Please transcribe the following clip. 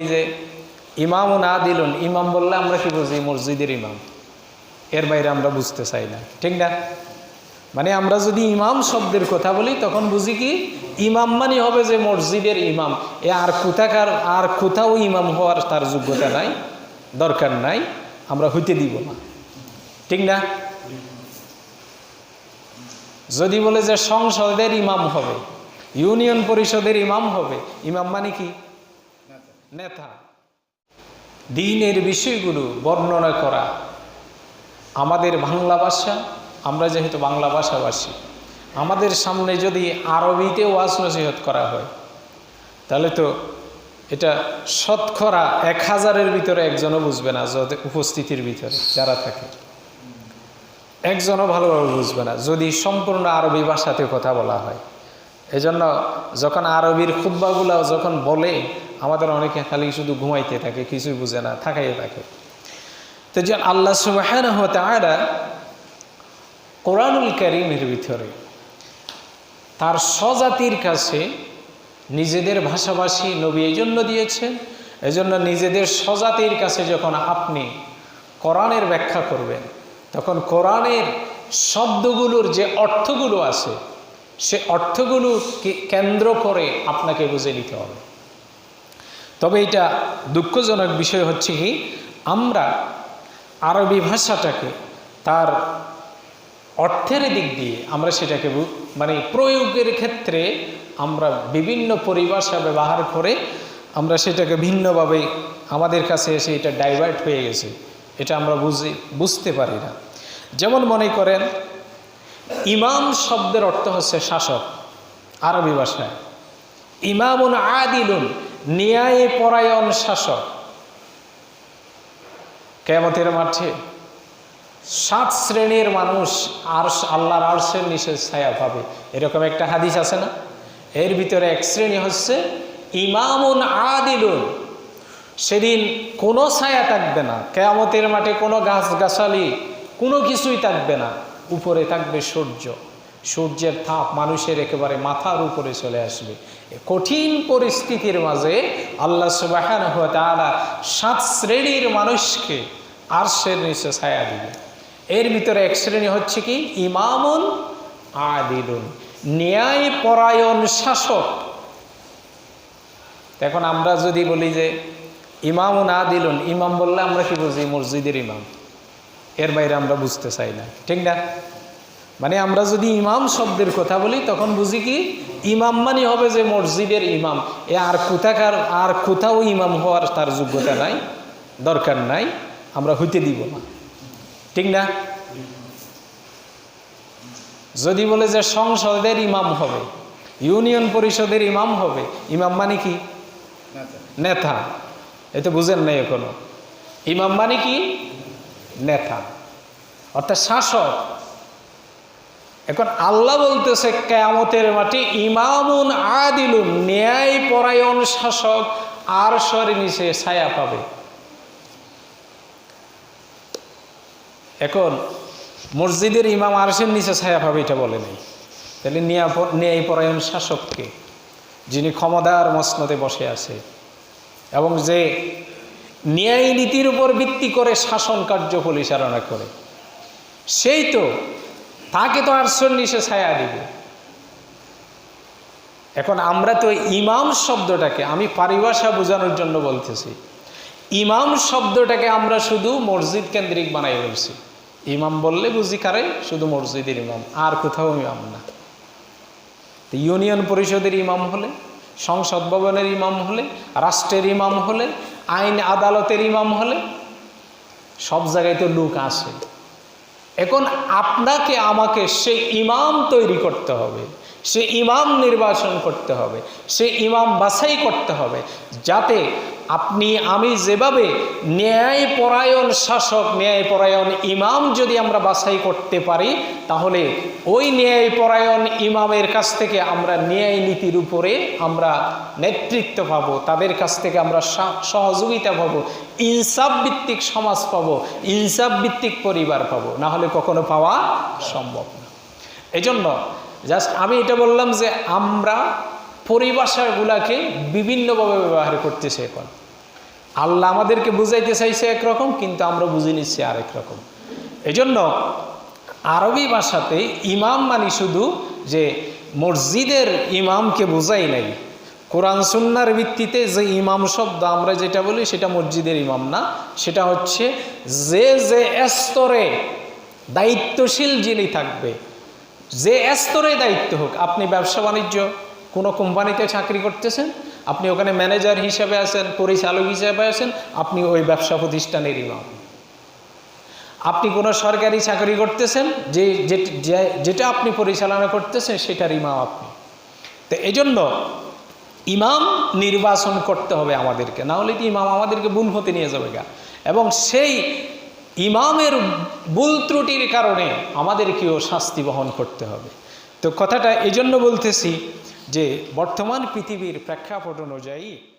যে ইমাম না দিলুন ইমাম বললে আমরা কি বুঝি? মসজিদের ইমাম। এর বাইরে আমরা বুঝতে চাই না। ঠিক না? মানে আমরা যদি ইমাম শব্দের কথা বলি, তখন বুঝি কি? ইমাম মানে হবে যে মসজিদের ইমাম। এ আর কোথাকার, আর কোথাও ইমাম হওয়ার তার যোগ্যতা নাই, দরকার নাই, আমরা হইতে দিব না। ঠিক না? যদি বলে যে সংসদের ইমাম হবে, ইউনিয়ন পরিষদের ইমাম হবে, ইমাম মানে কি? নেতা। দিনের বিষয়গুলো বর্ণনা করা। আমাদের বাংলা ভাষা, আমরা যেহেতু বাংলা ভাষাভাষী, আমাদের সামনে যদি আরবিতে ওয়াজ নসিহত করা হয়, তাহলে তো এটা শতকরা এক হাজারের ভিতরে একজনও বুঝবে না যত উপস্থিতির ভিতরে যারা থাকে। একজনও ভালোভাবে বুঝবে না, যদি সম্পূর্ণ আরবি ভাষাতে কথা বলা হয়। এজন্য যখন আরবির খুদ্বাগুলো যখন বলে, আমাদের অনেকে খালি শুধু ঘুমাইতে থাকে, কিছুই বুঝে না, থাকাই থাকে। তো যে আল্লাহ সুবাহান হতে তারা কোরআনুল করিমের ভিতরে তার স্বজাতির কাছে নিজেদের ভাষাভাষী নবী এই জন্য দিয়েছেন। এজন্য নিজেদের স্বজাতির কাছে যখন আপনি কোরআনের ব্যাখ্যা করবেন, তখন কোরআনের শব্দগুলোর যে অর্থগুলো আছে সে অর্থগুলোকে কেন্দ্র করে আপনাকে বুঝে নিতে হবে। তবে এটা দুঃখজনক বিষয় হচ্ছে কি, আমরা আরবি ভাষাটাকে তার অর্থের দিক দিয়ে আমরা সেটাকে মানে প্রয়োগের ক্ষেত্রে আমরা বিভিন্ন পরিভাষা ব্যবহার করে আমরা সেটাকে ভিন্নভাবে আমাদের কাছে এসে এটা ডাইভার্ট হয়ে গেছে। এটা আমরা বুঝি, বুঝতে পারি না। যেমন মনে করেন ইমাম শব্দের অর্থ হচ্ছে শাসক, আরবি ভাষায়। ইমামুন আদিলুন, ন্যায় পরায়ণ শাসক। কেমতের মাঠে সাত শ্রেণির মানুষ আর আল্লাহর আরশের নিচে ছায়া পাবে। এরকম একটা হাদিস আছে না? এর ভিতরে এক শ্রেণি হচ্ছে ইমামুন আদিলুন। সেদিন কোনো ছায়া থাকবে না। কেয়ামতের মাঠে কোনো গাছ গাছালি কোনো কিছুই থাকবে না। উপরে থাকবে সূর্য। সূর্যের তাপ মানুষের একেবারে মাথার উপরে চলে আসবে। কঠিন পরিস্থিতির মাঝে আল্লাহ সুবাহ সাত শ্রেণির মানুষকে আরশের নিচে ছায়া দিবে। এর ভিতরে এক শ্রেণি হচ্ছে কি? ইমামুন আদিলুন। ন্যায় পরায়ণ শাসক। এখন আমরা যদি বলি যে ইমামুন আদিলুন, ইমাম বললে আমরা কি বুঝি? মসজিদের ইমাম। এর বাইরে আমরা বুঝতে চাই না। ঠিক না? মানে আমরা যদি ইমাম শব্দের কথা বলি তখন বুঝি কি? ইমাম মানে হবে যে মসজিদের ইমাম। এ আর কোথাকার আর কোথাও ইমাম হওয়ার তার যোগ্যতা নাই দরকার নাই আমরা হইতে দিব না। ঠিক না? যদি বলে যে সংসদের ইমাম হবে ইউনিয়ন পরিষদের ইমাম হবে ইমাম মানে কি? নেতা। এ তো বুঝেন নাই এখনও। ইমাম মানে কি? নেতা। অর্থাৎ শাসক। এখন আল্লাহ বলতেছে, কেয়ামতের মাটি ইমামুন আদিলুন ন্যায় পরায়ণ শাসক আর স্বরে নিচে ছায়া পাবে। এখন মসজিদের ইমাম আরশের নিচে ছায়া পাবে এটা বলে নেই। তাহলে ন্যায় পরায়ণ শাসককে যিনি ক্ষমতার মসনদে বসে আছে। এবং যে ন্যায় নীতির উপর ভিত্তি করে শাসন কার্য পরিচালনা করে। সেই তো, তাকে তো আরশের নিচে ছায়া দিবে। এখন আমরা তো ইমাম শব্দটাকে, আমি পারিভাষা বোঝানোর জন্য বলতেছি, ইমাম শব্দটাকে আমরা শুধু মসজিদ কেন্দ্রিক বানাই ফেলছি ইমাম বললে বুঝি কারে, শুধু মসজিদের ইমাম, আর কোথাও ইমাম না। ইউনিয়ন পরিষদের ইমাম হলে, সংসদ ভবনের ইমাম হলে, রাষ্ট্রের ইমাম হলে আইন আদালতের ইমাম হলে সব জায়গায় তো লোক আসে। এখন আপনাকে, আমাকে সে ইমাম তৈরি করতে হবে সে ইমাম নির্বাচন করতে হবে সে ইমাম বাছাই করতে হবে, যাতে আপনি, আমি যেভাবে ন্যায় পরায়ণ শাসক ন্যায় পরায়ণ ইমাম যদি আমরা বাছাই করতে পারি, তাহলে ওই ন্যায় পরায়ণ ইমামের কাছ থেকে আমরা ন্যায় নীতির উপরে আমরা নেতৃত্ব পাবো, তাদের কাছ থেকে আমরা সহযোগিতা পাবো, ইনসাফ ভিত্তিক সমাজ পাবো, ইনসাফ ভিত্তিক পরিবার পাবো, না হলে কখনো পাওয়া সম্ভব না। এজন্য জাস্ট আমি এটা বললাম যে আমরা পরিভাষাগুলাকে বিভিন্নভাবে ব্যবহার করতেছি এখন। আল্লাহ আমাদেরকে বুঝাইতে চাইছে একরকম, কিন্তু আমরা বুঝে নিচ্ছি আরেক রকম। এজন্য আরবি ভাষাতে ইমাম মানি শুধু যে মসজিদের ইমামকে বোঝাই নাই। কোরআন সুন্নার ভিত্তিতে যে ইমাম শব্দ আমরা যেটা বলি সেটা মসজিদের ইমাম না, সেটা হচ্ছে যে যে স্তরে দায়িত্বশীল যিনি থাকবে, যে স্তরে দায়িত্ব হোক, আপনি ব্যবসা বাণিজ্য কোনো কোম্পানিতে চাকরি করতেছেন, আপনি ওখানে ম্যানেজার হিসেবে আছেন, পরিচালক হিসেবে আছেন, আপনি ওই ব্যবসা প্রতিষ্ঠানের ইমাম। আপনি কোনো সরকারি চাকরি করতেছেন, যে যেটা আপনি পরিচালনা করতেছেন, সেটার ইমাম আপনি। তো এজন্য ইমাম নির্বাচন করতে হবে আমাদেরকে, না হলে কি ইমাম আমাদেরকে ভুল হতে নিয়ে যাবে গা? এবং সেই ইমামের ভুল ত্রুটির কারণে আমাদেরকেও শাস্তি বহন করতে হবে। তো কথাটা এই জন্য বলতেছি যে বর্তমান পৃথিবীর প্রেক্ষাপট অনুযায়ী